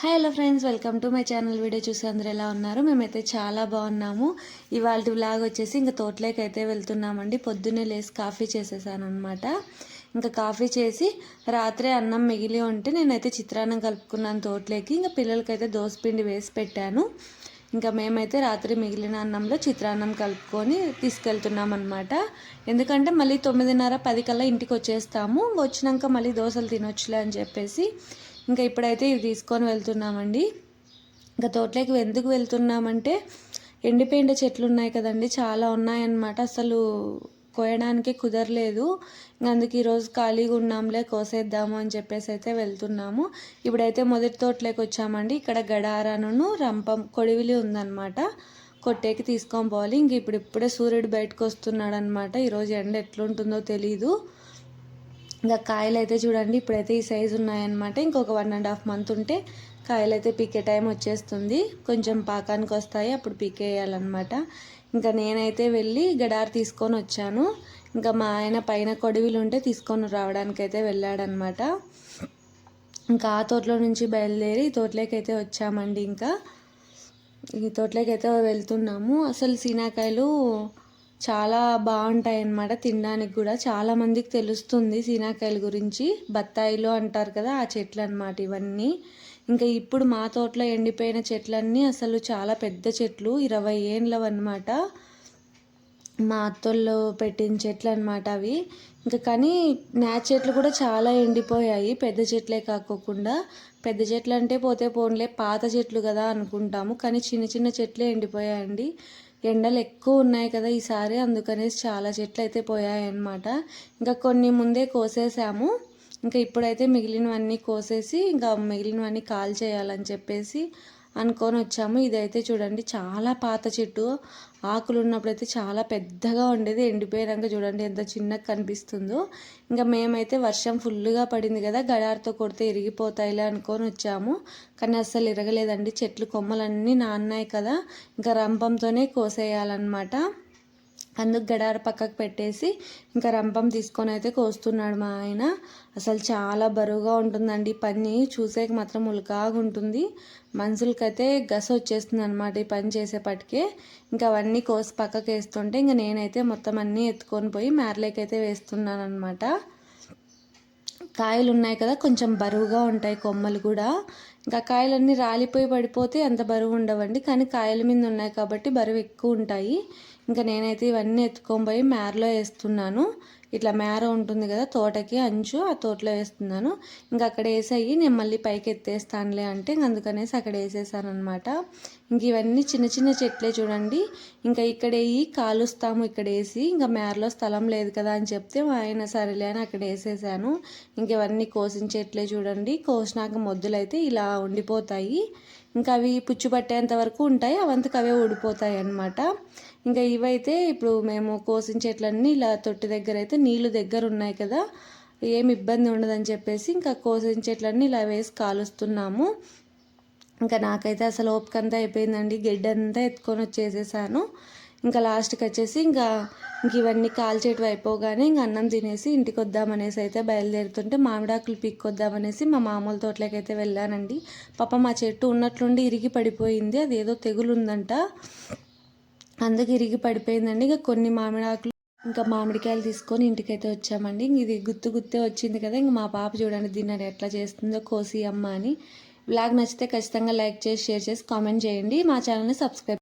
Hi hello friends welcome to my channel video చూసి అందరూ ఎలా ఉన్నారు? మేమైతే చాలా బాగున్నాము. ఇవాళ బ్లాగ్ వచ్చేసి ఇంకా తోటలోకి అయితే వెళ్తున్నామండి. పొద్దున్నే లేసి కాఫీ చేసేసాను అనమాట ఇంకా కాఫీ చేసి రాత్రి అన్నం మిగిలి ఉంటే నేనైతే చిత్రాన్నం కలుపుకున్నాను తోటలోకి. ఇంకా పిల్లలకైతే దోసపిండి వేసి పెట్టాను. ఇంకా మేమైతే రాత్రి మిగిలిన అన్నంలో చిత్రాన్నం కలుపుకొని తీసుకెళ్తున్నాం అనమాట ఎందుకంటే మళ్ళీ తొమ్మిదిన్నర పది కల్లా ఇంటికి వచ్చేస్తాము. వచ్చినాక మళ్ళీ దోశలు తినొచ్చులే అని చెప్పేసి ఇంకా ఇప్పుడైతే ఇది తీసుకొని వెళ్తున్నామండి. ఇంకా తోటలోకి ఎందుకు వెళ్తున్నామంటే ఎండిపోయిన చెట్లు ఉన్నాయి కదండి. చాలా ఉన్నాయన్నమాట. అసలు కోయడానికి కుదరలేదు. ఇంకా అందుకు ఈరోజు ఖాళీగా ఉన్నాంలే కోసేద్దాము అని చెప్పేసి అయితే వెళ్తున్నాము. ఇప్పుడైతే మొదటి తోటలోకి వచ్చామండి. ఇక్కడ గడారాను రంపం కొడివిలి ఉందన్నమాట. కొట్టేకి తీసుకొని పోవాలి. ఇంక ఇప్పుడు ఇప్పుడే సూర్యుడు బయటకు వస్తున్నాడు అనమాట ఈరోజు ఎండ ఎట్లుంటుందో తెలీదు. ఇంకా కాయలు అయితే చూడండి ఇప్పుడైతే ఈ సైజు ఉన్నాయన్నమాట. ఇంకొక వన్ అండ్ హాఫ్ మంత్ ఉంటే కాయలు అయితే పీకే టైం వచ్చేస్తుంది. కొంచెం పాకానికి వస్తాయి అప్పుడు పీకేయాలన్నమాట. ఇంకా నేనైతే వెళ్ళి గడార్ తీసుకొని వచ్చాను. ఇంకా మా ఆయన పైన కొడివిలు ఉంటే తీసుకొని రావడానికి అయితే వెళ్ళాడనమాట ఇంకా ఆ తోటలో నుంచి బయలుదేరి ఈ అయితే వచ్చామండి ఇంకా. ఈ తోటలోకైతే అయితే వెళ్తున్నాము. అసలు సీనాకాయలు చాలా బాగుంటాయి అన్నమాట తినడానికి కూడా. చాలా మందికి తెలుస్తుంది సీనాకాయల గురించి. బత్తాయిలు అంటారు కదా ఆ చెట్లు అనమాట ఇవన్నీ. ఇంకా ఇప్పుడు మా తోటలో ఎండిపోయిన చెట్లన్నీ అసలు చాలా పెద్ద చెట్లు ఇరవై ఏండ్లవి అనమాట మా అత్తోళ్ళు పెట్టిన చెట్లు అనమాట అవి. ఇంకా కానీ నా చెట్లు కూడా చాలా ఎండిపోయాయి. పెద్ద చెట్లే కాకోకుండా. పెద్ద చెట్లు అంటే పోతే పోన్లే పాత చెట్లు కదా అనుకుంటాము. కానీ చిన్న చిన్న చెట్లే ఎండిపోయాయండి. ఎండలు ఎక్కువ ఉన్నాయి కదా ఈసారి అందుకనేసి చాలా చెట్లు అయితే పోయాయన్నమాట. ఇంకా కొన్ని ముందే కోసేసాము. ఇంకా ఇప్పుడైతే మిగిలినవన్నీ కోసేసి ఇంకా మిగిలినవన్నీ కాల్ చేయాలని చెప్పేసి అనుకొని వచ్చాము ఇదైతే చూడండి చాలా పాత చెట్టు. ఆకులు ఉన్నప్పుడైతే చాలా పెద్దగా ఉండేది ఎండిపోయాక చూడండి ఎంత చిన్నగా కనిపిస్తుందో. ఇంకా మేమైతే వర్షం ఫుల్గా పడింది కదా గడారితో కొడితే ఇరిగిపోతాయిలే అనుకొని వచ్చాము కానీ అస్సలు ఇరగలేదండి చెట్లు కొమ్మలన్నీ నాన్నాయి కదా ఇంకా రంపంతోనే కోసేయాలన్నమాట. అందుకు గడార పక్కకు పెట్టేసి ఇంకా రంపం తీసుకొని అయితే కోస్తున్నాడు మా ఆయన. అసలు చాలా బరువుగా ఉంటుందండి పని. చూసేకి మాత్రం ఉల్కాగా ఉంటుంది. మనుషులకైతే గస వచ్చేస్తుంది అనమాట ఈ పని చేసేపటికే. ఇంకా అవన్నీ కోసి పక్కకు వేస్తుంటే ఇంకా నేనైతే మొత్తం అన్నీ ఎత్తుకొని పోయి మేరలేకైతే వేస్తున్నాను అనమాట కాయలు ఉన్నాయి కదా కొంచెం బరువుగా ఉంటాయి కొమ్మలు కూడా. ఇంకా కాయలన్నీ రాలిపోయి పడిపోతే అంత బరువు ఉండవండి. కానీ కాయల మీద ఉన్నాయి కాబట్టి బరువు ఎక్కువ ఉంటాయి. ఇంకా నేనైతే ఇవన్నీ ఎత్తుకొని పోయి మేరలో వేస్తున్నాను. ఇట్లా మేర ఉంటుంది కదా తోటకి అంచు ఆ తోటలో వేస్తున్నాను. ఇంకా అక్కడ వేసాయి నేను మళ్ళీ పైకి ఎత్తేస్తానులే అంటే అందుకనేసి అక్కడ వేసేసాను అనమాట ఇంక ఇవన్నీ చిన్న చిన్న చెట్లే చూడండి. ఇంకా ఇక్కడ వేయి కాలుస్తాము ఇక్కడ వేసి ఇంకా మేరలో స్థలం లేదు కదా అని చెప్తే ఆయన సరేలే అని అక్కడ వేసేసాను. ఇంకవన్నీ కోసిన చెట్లే చూడండి. కోసినాక మొద్దులైతే ఇలా ఉండిపోతాయి. ఇంకా అవి పుచ్చు పట్టేంత వరకు ఉంటాయి. అవంతకు అవే ఊడిపోతాయి అన్నమాట. ఇంకా ఇవైతే ఇప్పుడు మేము కోసిన చెట్లన్నీ ఇలా తొట్టి దగ్గర అయితే నీళ్ళు దగ్గర ఉన్నాయి కదా. ఏమి ఇబ్బంది ఉండదని చెప్పేసి ఇంకా కోసిన చెట్లన్నీ ఇలా వేసి కాలుస్తున్నాము. ఇంకా నాకైతే అసలు ఓపికంతా అయిపోయిందండి. గడ్డంతా ఎత్తుకొని వచ్చేసేసాను. ఇంకా లాస్ట్కి వచ్చేసి ఇంకా ఇంక ఇవన్నీ కాల్చేటివి అయిపోగానే ఇంక అన్నం తినేసి ఇంటికి వద్దామనేసి అయితే బయలుదేరుతుంటే మామిడాకులు పీక్కొద్దామనేసి మా మామూల తోటలోకి అయితే వెళ్ళానండి. పాప మా చెట్టు ఉన్నట్లుండి ఇరిగి పడిపోయింది. అది ఏదో తెగులుందంట. అందుకు ఇరిగి పడిపోయిందండి. ఇక కొన్ని మామిడాకులు ఇంకా మామిడికాయలు తీసుకొని ఇంటికైతే వచ్చామండి. ఇది గుత్తు గుత్తే వచ్చింది కదా ఇంక మా పాప చూడండి దీన్ని ఎట్లా చేస్తుందో కోసి అమ్మ అని. బ్లాగ్ నచ్చితే ఖచ్చితంగా లైక్ చేసి షేర్ చేసి కామెంట్ చేయండి. మా ఛానల్ని సబ్స్క్రైబ్